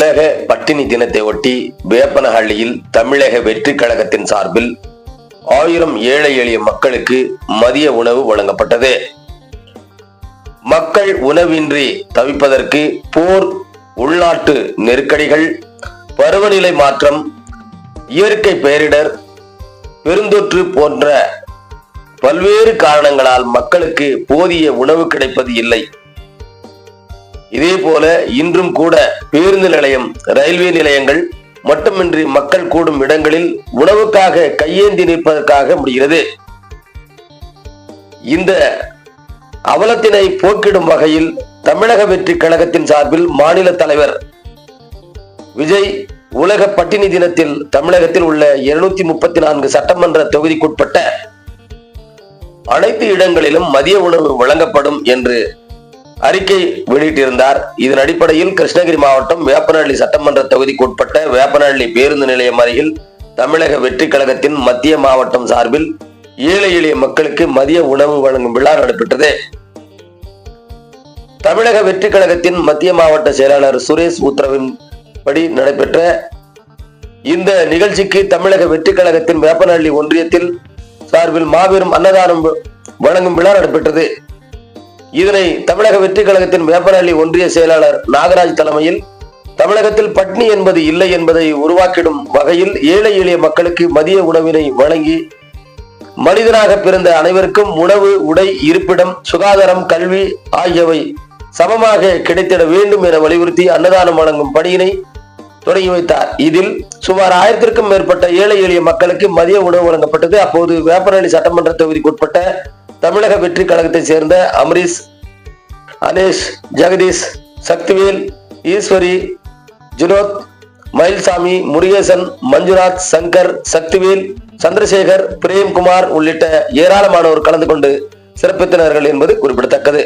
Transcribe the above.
பட்டினி தினத்தை ஒட்டி வேப்பனஹள்ளியில் தமிழக வெற்றி கழகத்தின் சார்பில் ஆயிரம் ஏழை எளிய மக்களுக்கு மதிய உணவு வழங்கப்பட்டது. மக்கள் உணவின்றி தவிப்பதற்கு போர் உள்நாட்டு நெருக்கடிகள் பருவநிலை மாற்றம் இயற்கை பேரிடர் பெருந்தொற்று போன்ற பல்வேறு காரணங்களால் மக்களுக்கு போதிய உணவு கிடைப்பது இல்லை. இதே போல இன்றும் கூட பேருந்து நிலையம் ரயில்வே நிலையங்கள் மட்டுமின்றி மக்கள் கூடும் இடங்களில் உணவுக்காக கையேந்தி நிற்பதற்காக முடிகிறது. இந்த அவலத்தினை போக்கிடும் வகையில் தமிழக வெற்றி கழகத்தின் சார்பில் மாநில தலைவர் விஜய் உலக பட்டினி தினத்தில் தமிழகத்தில் உள்ள இருநூத்தி முப்பத்தி நான்கு சட்டமன்ற தொகுதிக்குட்பட்ட அனைத்து இடங்களிலும் மதிய உணவு வழங்கப்படும் என்று அறிக்கை வெளியிட்டிருந்தார். இதன் அடிப்படையில் கிருஷ்ணகிரி மாவட்டம் வேப்பனஹள்ளி சட்டமன்ற தொகுதிக்குட்பட்ட வேப்பனஹள்ளி பேருந்து நிலையம் அருகில் தமிழக வெற்றி கழகத்தின் மத்திய மாவட்டம் சார்பில் ஏழை எளிய மக்களுக்கு மதிய உணவு வழங்கும் விழா நடைபெற்றது. தமிழக வெற்றி கழகத்தின் மத்திய மாவட்ட செயலாளர் சுரேஷ் உத்தரவின் படி நடைபெற்ற இந்த நிகழ்ச்சிக்கு தமிழக வெற்றி கழகத்தின் வேப்பனஹள்ளி ஒன்றியத்தில் சார்பில் மாபெரும் அன்னதானம் வழங்கும் விழா நடைபெற்றது. இதனை தமிழக வெற்றி கழகத்தின் வேப்பனஹள்ளி ஒன்றிய செயலாளர் நாகராஜ் தலைமையில் தமிழகத்தில் பட்னி என்பது இல்லை என்பதை உருவாக்கிடும் வகையில் ஏழை எளிய மக்களுக்கு மதிய உணவினை வழங்கி மனிதனாக பிறந்த அனைவருக்கும் உணவு உடை இருப்பிடம் சுகாதாரம் கல்வி ஆகியவை சமமாக கிடைத்திட வேண்டும் என வலியுறுத்தி அன்னதானம் வழங்கும் பணியினை தொடங்கி வைத்தார். இதில் சுமார் ஆயிரத்திற்கும் மேற்பட்ட ஏழை எளிய மக்களுக்கு மதிய உணவு வழங்கப்பட்டது. அப்போது வேப்பனஹள்ளி சட்டமன்ற தொகுதிக்குட்பட்ட தமிழக வெற்றி கழகத்தை சேர்ந்த அமரீஷ் அனேஷ் ஜெகதீஷ் சக்திவேல் ஈஸ்வரி ஜுனோத் மயில்சாமி முருகேசன் மஞ்சுநாத் சங்கர் சக்திவேல் சந்திரசேகர் பிரேம்குமார் உள்ளிட்ட ஏராளமானோர் கலந்து கொண்டு சிறப்பித்தனர்கள் என்பது குறிப்பிடத்தக்கது.